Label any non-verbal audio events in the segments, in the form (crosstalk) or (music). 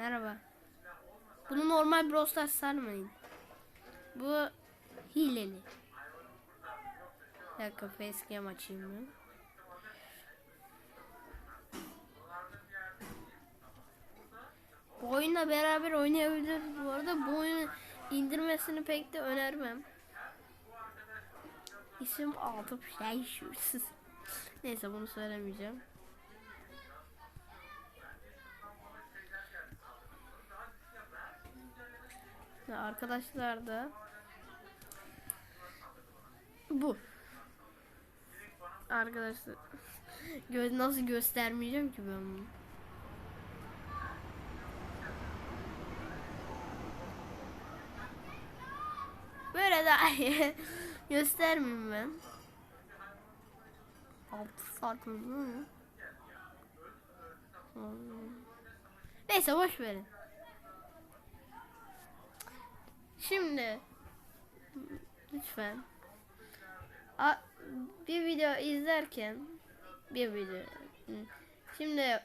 Merhaba. Bunu normal Brawl Stars sarmayın. Bu hileli. Bir dakika facecam açayım ben. Bu oyunla beraber oynayabilir. Bu arada bu oyunu indirmesini pek de önermem. İsim Atıf Şeyşürsüz. (laughs) Neyse bunu söylemeyeceğim. Arkadaşlar da bu. Arkadaşlar göz nasıl göstermeyeceğim ki ben bunu. Böyle daha (laughs) iyi. Göstermeyeyim ben. 6 saat oldu mu? Neyse boş verin. Şimdi lütfen. A, bir video izlerken bir video şimdi (laughs)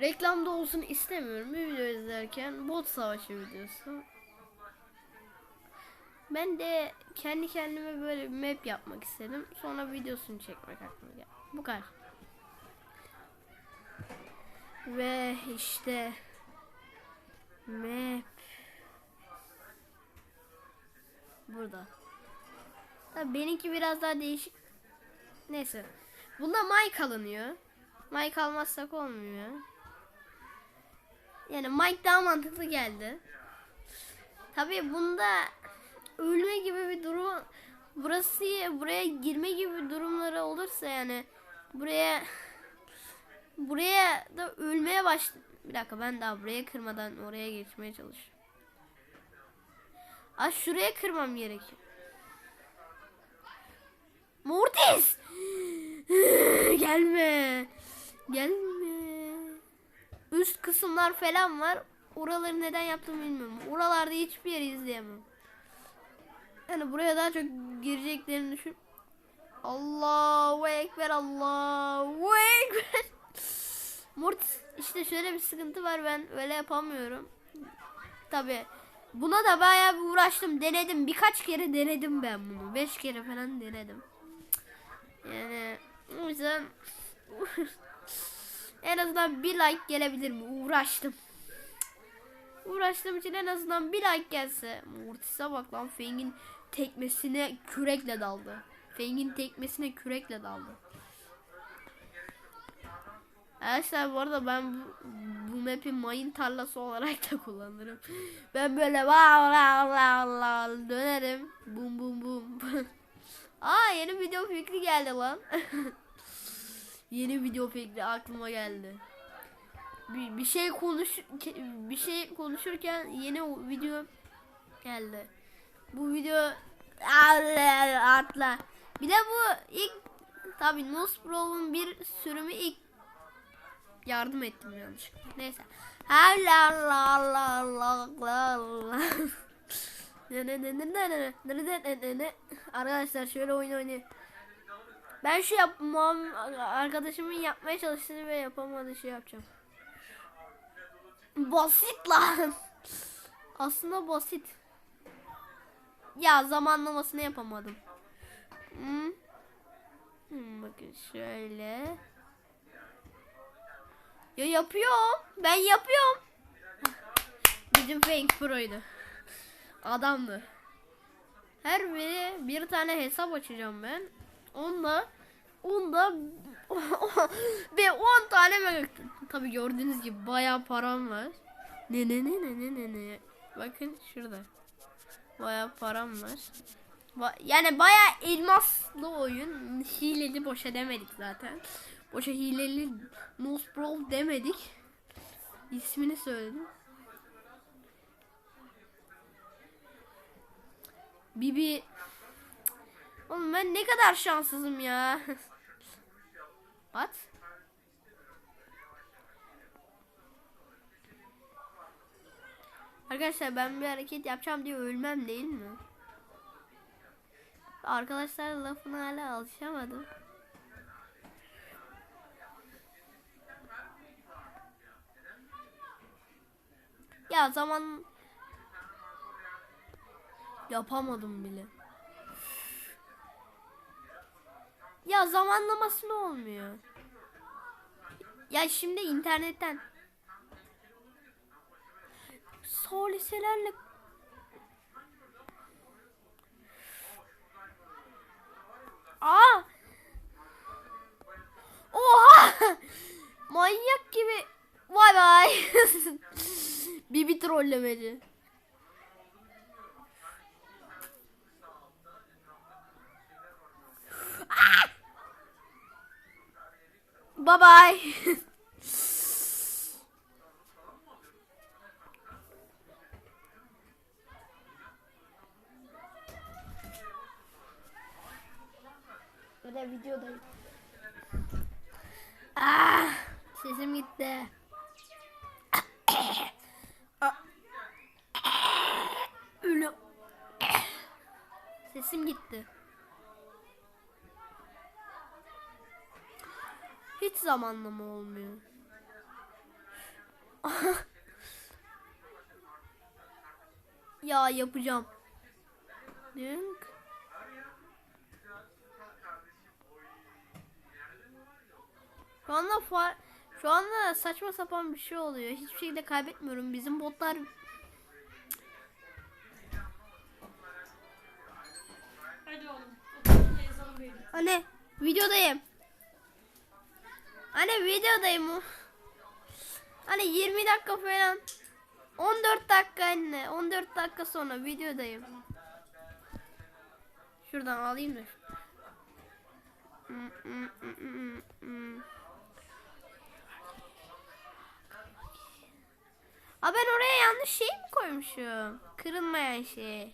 reklamda olsun istemiyorum. Bir video izlerken bot savaşı videosu. Ben de kendi kendime böyle bir map yapmak istedim. Sonra videosunu çekmek aklıma geldi. Bu kadar. Ve işte Map. Burada. Tabii benimki biraz daha değişik. Neyse. Bunda mic alınıyor. Mic almazsak olmuyor. Yani mic daha mantıklı geldi. Tabii bunda ölme gibi bir durum burası buraya girme gibi durumları olursa yani buraya buraya da ölmeye baş bir dakika ben daha buraya kırmadan oraya geçmeye çalışıyorum. Aa şuraya kırmam gerekiyor. Mortis! (gasps) Gelme. Gelme. Üst kısımlar falan var. Oraları neden yaptım bilmiyorum. Oralarda hiçbir yeri izleyemem. Yani buraya daha çok gireceklerini düşün. Allahu Ekber Allahu Ekber. Mortis işte şöyle bir sıkıntı var ben öyle yapamıyorum. Tabi buna da bayağı bir uğraştım denedim birkaç kere denedim ben bunu. Beş kere falan denedim. Yani o yüzden (laughs) en azından bir like gelebilir mi? Uğraştım. Uğraştığım için en azından bir like gelse. Mortis'e bak lan Feng'in tekmesine kürekle daldı. Feng'in tekmesine kürekle daldı. Arkadaşlar bu arada ben bu, bu map'i mayın tarlası olarak da kullanırım. Ben böyle va va va va dönerim. Bum bum bum. (laughs) Aa yeni video fikri geldi lan. (laughs) yeni video fikri aklıma geldi. Bir, bir şey konuş bir şey konuşurken yeni video geldi. Bu video atla. Bir de bu ilk tabi Nosbrov'un bir sürümü ilk yardım ettim yanlışlıkla. Neyse. Allah Allah Allah Allah. Arkadaşlar şöyle oyun oynayın. Ben şu yapmam arkadaşımın yapmaya çalıştığını ve yapamadığı şey yapacağım. Basit lan. Aslında basit. Ya zamanlamasını yapamadım. Hmm. Hmm, bakın şöyle. Ya yapıyorum. Ben yapıyorum. Bizim fake pro'ydu. Adamdı. Her biri bir tane hesap açacağım ben. Onunla onda ve 10 tane mega tabi gördüğünüz gibi bayağı param var. Ne ne ne ne ne ne ne. Bakın şurada. Bayağı param var. Ba yani bayağı elmaslı oyun. Hileli boşa demedik zaten. Boşa hileli Nose Brawl demedik. İsmini söyledim. Bibi Oğlum ben ne kadar şanssızım ya. At. Arkadaşlar ben bir hareket yapacağım diye ölmem değil mi? Arkadaşlar lafına hala alışamadım. Ya zaman yapamadım bile. Ya zamanlaması ne olmuyor? Ya şimdi internetten soliselerle Aa! Oha! (laughs) Manyak gibi. Vay vay. (laughs) Bibi trollemeci. Ah! Bye bye. Böyle videodayım. Ah, sesim gitti. Ah. Ölüm. Sesim gitti. Hiç zamanlama olmuyor. (laughs) ya yapacağım. Dünk. Şu anda fa şu anda saçma sapan bir şey oluyor. Hiçbir şekilde kaybetmiyorum. Bizim botlar Hadi oğlum. Anne videodayım. Anne videodayım. Hani 20 dakika falan. 14 dakika anne. 14 dakika sonra videodayım. Şuradan alayım hmm. Aa ben oraya yanlış şey mi koymuşum? Kırılmayan şey.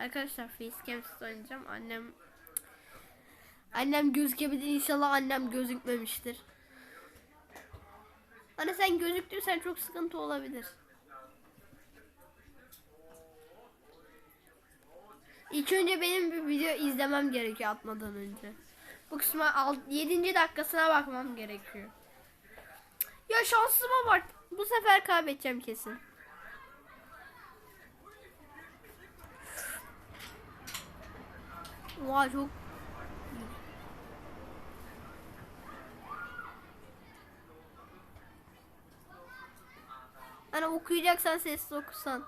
Arkadaşlar facecam oynayacağım. Annem Annem gözükebilir inşallah annem gözükmemiştir. Hani sen gözüktüysen çok sıkıntı olabilir. İlk önce benim bir video izlemem gerekiyor atmadan önce. Bu kısma 7. dakikasına bakmam gerekiyor. Ya şansıma bak. Bu sefer kaybedeceğim kesin. Vay çok Hani okuyacaksan sesli okusan.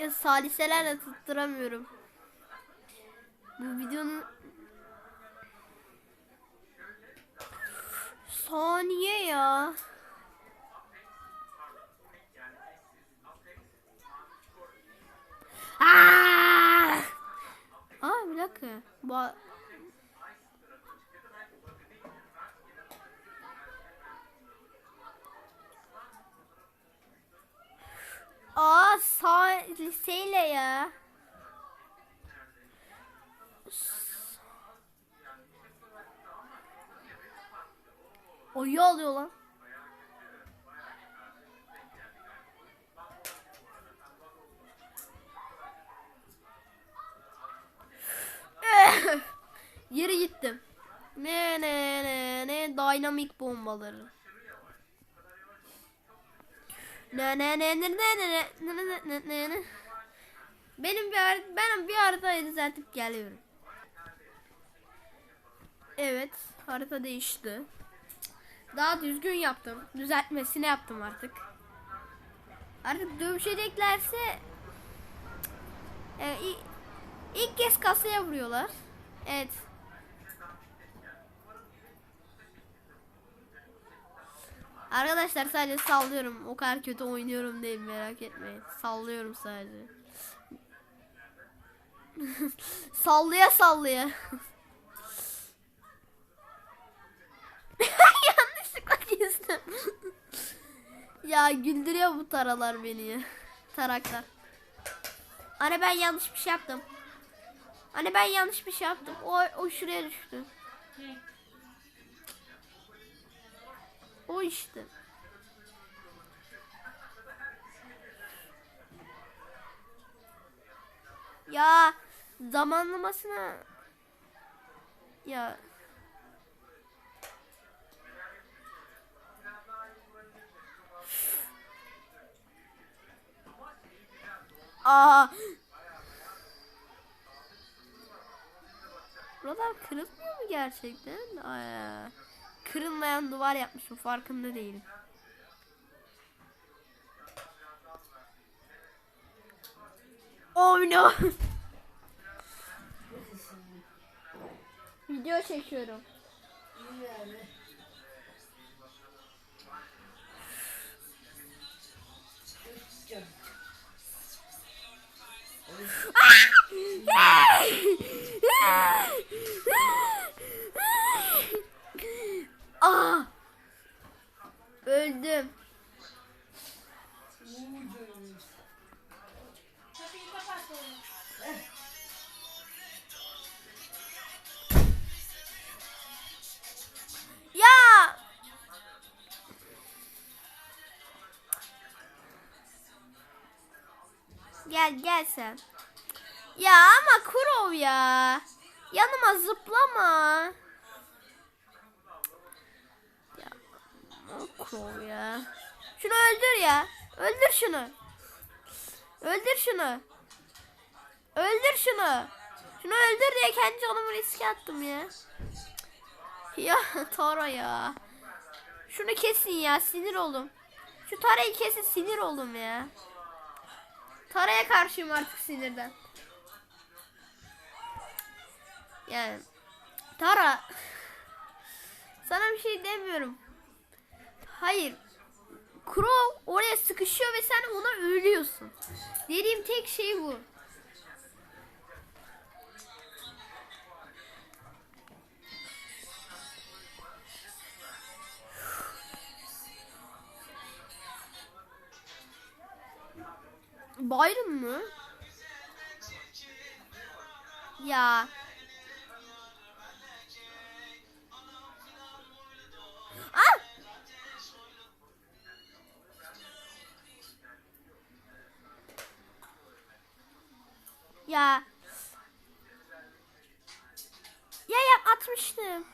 Ya saliselerle tutturamıyorum. Bu videonun saniye ya. Aa! Aa bir dakika. Ba Aa saliseyle ya. Oyu alıyor lan. (laughs) Yere gittim. Ne ne ne ne dinamik bombaları. Benim bir har- ben bir haritayı düzeltip geliyorum. Evet, harita değişti. Daha düzgün yaptım. Düzeltmesini yaptım artık. Artık dövüşeceklerse e, ilk, ilk kez kasaya vuruyorlar. Evet. Arkadaşlar sadece sallıyorum. O kadar kötü oynuyorum değil merak etmeyin. Sallıyorum sadece. (laughs) sallaya sallaya. (laughs) Yanlışlıkla kestim. (laughs) ya güldürüyor bu taralar beni. Taraklar. Anne ben yanlış bir şey yaptım. Anne ben yanlış bir şey yaptım. O, o şuraya düştü. O işte. Ya zamanlamasına ya Aa Buralar kırılmıyor mu gerçekten? Aa, kırılmayan duvar yapmışım farkında değilim. Oh (laughs) no. Video çekiyorum. Ah! Öldüm. Kapat oğlum. Ya! Gel gel sen. Ya ama Kurov ya. Yanıma zıplama. Kurov ya. Şunu öldür ya. Öldür şunu. Öldür şunu. Öldür şunu. Şunu öldür diye kendi canımı riske attım ya. Ya (laughs) Tara ya. Şunu kesin ya sinir oldum. Şu Tara'yı kesin sinir oldum ya. Tara'ya karşıyım artık sinirden. Yani Tara (laughs) sana bir şey demiyorum. Hayır. Crow oraya sıkışıyor ve sen ona ölüyorsun. Dediğim tek şey bu. Byron mı? Ya. Ah! Ya. Ya yap atmıştım.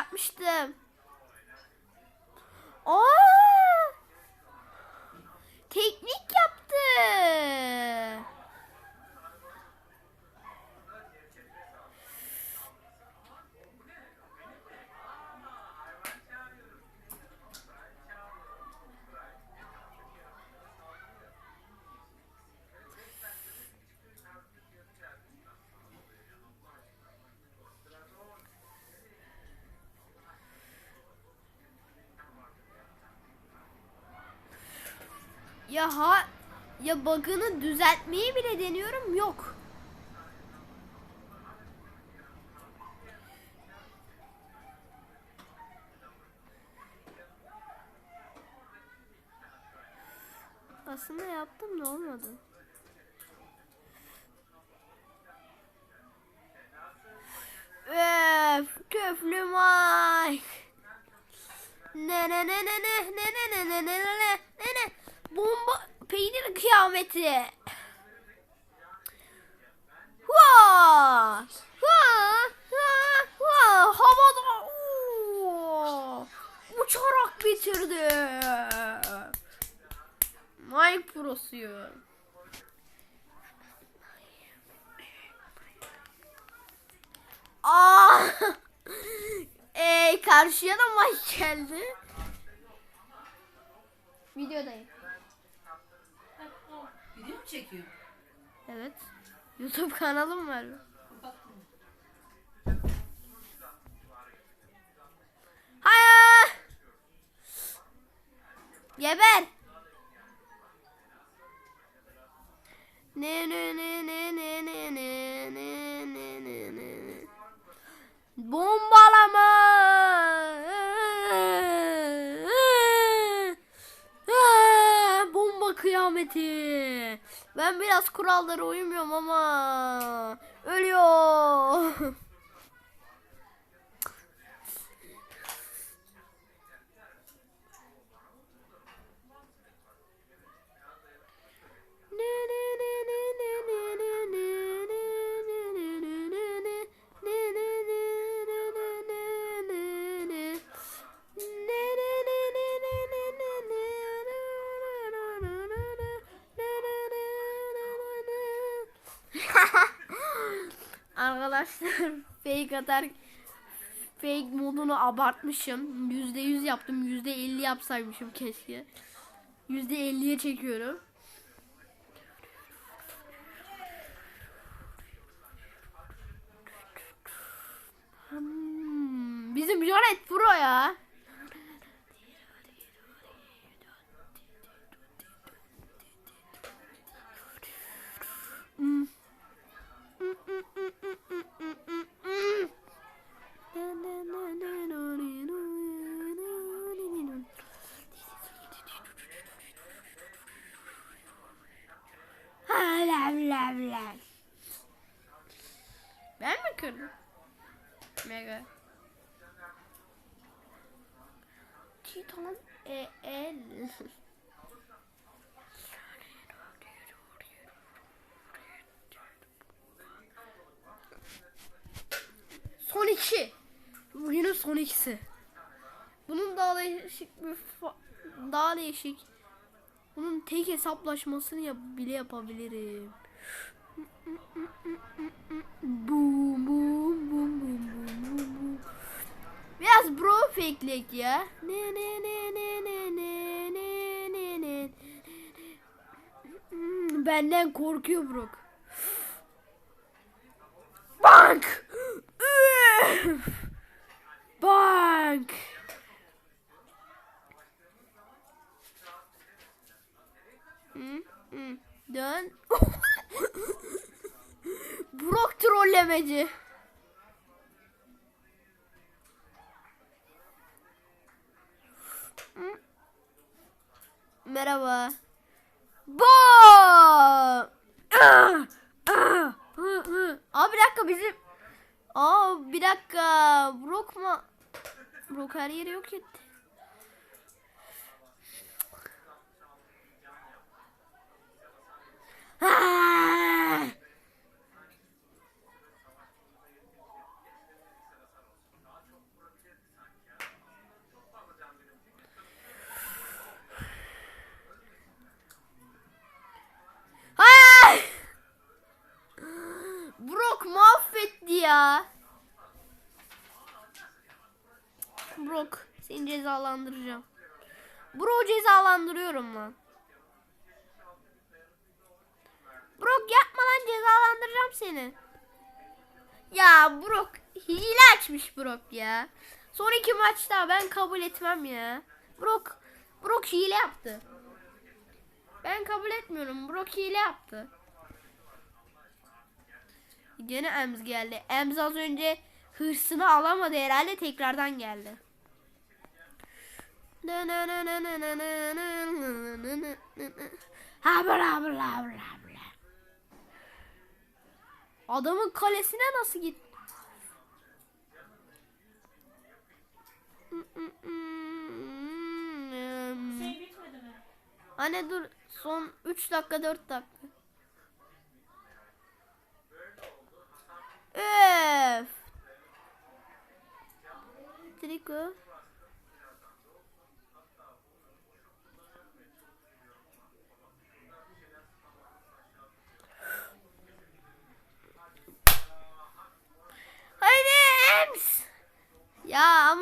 Yapmıştım. Aa! Teknik yaptı. Ya ha ya bug'ını düzeltmeyi bile deniyorum yok. Aslında yaptım da olmadı. Öf, köflü Mike. Ne ne ne ne ne ne ne ne ne ne ne ne ne bomba peynir kıyameti. Hua! Hua! Hua! Hua! Havada uçarak bitirdi. Mike Pro'suyu. Aa! Ey karşıya da Mike geldi. Videodayım. Bak, al. Video mu çekiyor? Evet. YouTube kanalım var. Hayır. Geber. Ne ne ne ne ne ne ne ne ne ne ne Bombalama. kıyameti. Ben biraz kurallara uymuyorum ama ölüyor. (laughs) ne ne ne ne ne ne ne Arkadaşlar (laughs) fake atar fake modunu abartmışım. Yüzde yüz yaptım. Yüzde elli yapsaymışım keşke. Yüzde elliye çekiyorum. Hmm, bizim Jonet Pro ya. Hmm. Ben mi kırdım? Mega. Titan E el. Son iki. Bugünün son ikisi. Bunun daha değişik bir daha değişik. Bunun tek hesaplaşmasını yap bile yapabilirim. Boom boom boom boom boom boom. Biraz bro fakelek ya. Ne ne ne ne ne ne ne ne ne. Hmm, Benden korkuyor Brock. Bank. Bank. Hı, hı. Dön. (laughs) Brock trollemeci. Hı. Merhaba. Bo! Aa bir dakika bizim Aa bir dakika. Brock mu? Brock her yok etti. Ah! Ay! Brock mahvetti ya. Brock seni cezalandıracağım. Bro cezalandırıyorum lan. Brock yapma lan cezalandıracağım seni. Ya Brock hile açmış Brock ya. Son iki maçta ben kabul etmem ya. Brock Brock hile yaptı. Ben kabul etmiyorum. Brock hile yaptı. Gene Ems geldi. Ems az önce hırsını alamadı herhalde tekrardan geldi. Adamın kalesine nasıl gitti? Şey? Anne dur son 3 dakika 4 dakika. Öf. Triko.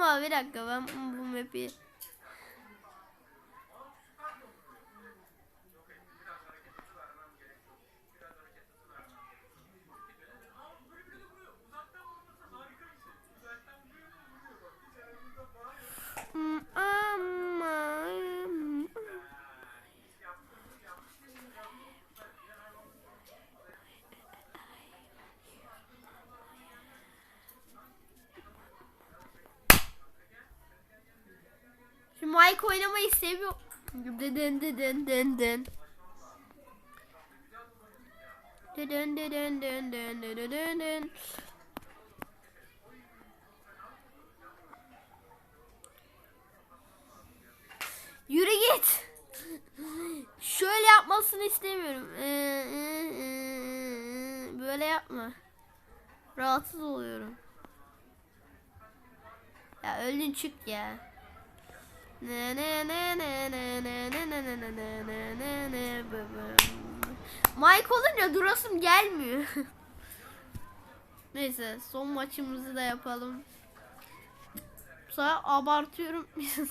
a ver, acabamos. Me pide. Like oynamayı seviyorum. Dın dın dın dın. Dın dın dın dın dın dın dın dın. Yürü git. Şöyle yapmasını istemiyorum. Böyle yapma. Rahatsız oluyorum. Ya ölün çık ya. Ne ne. Mike olunca durasım gelmiyor. (laughs) Neyse son maçımızı da yapalım. Sonra abartıyorum. (laughs)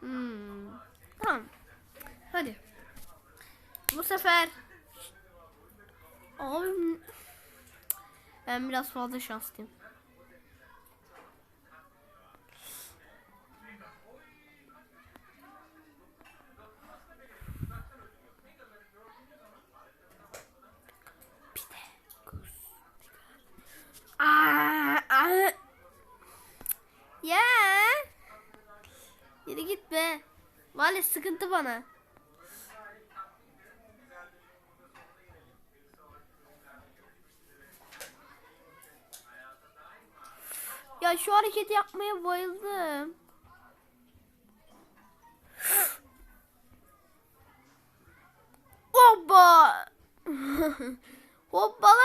hmm. Tamam. Hadi. Bu sefer Abi ben biraz fazla şanslıyım. Aa, aa. Ya. Yürü git be. Valla sıkıntı bana. Ya şu hareketi yapmaya bayıldım. (gasps) Hoppa. (laughs) Hoppala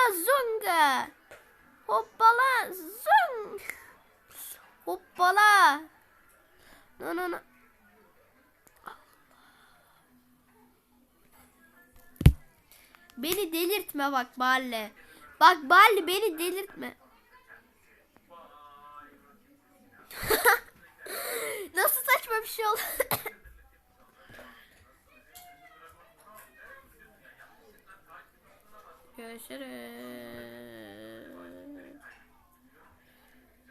No no. Beni delirtme bak Balle. Bak Balle beni delirtme. (laughs) Nasıl saçma bir şey oldu? (laughs) Görüşürüz.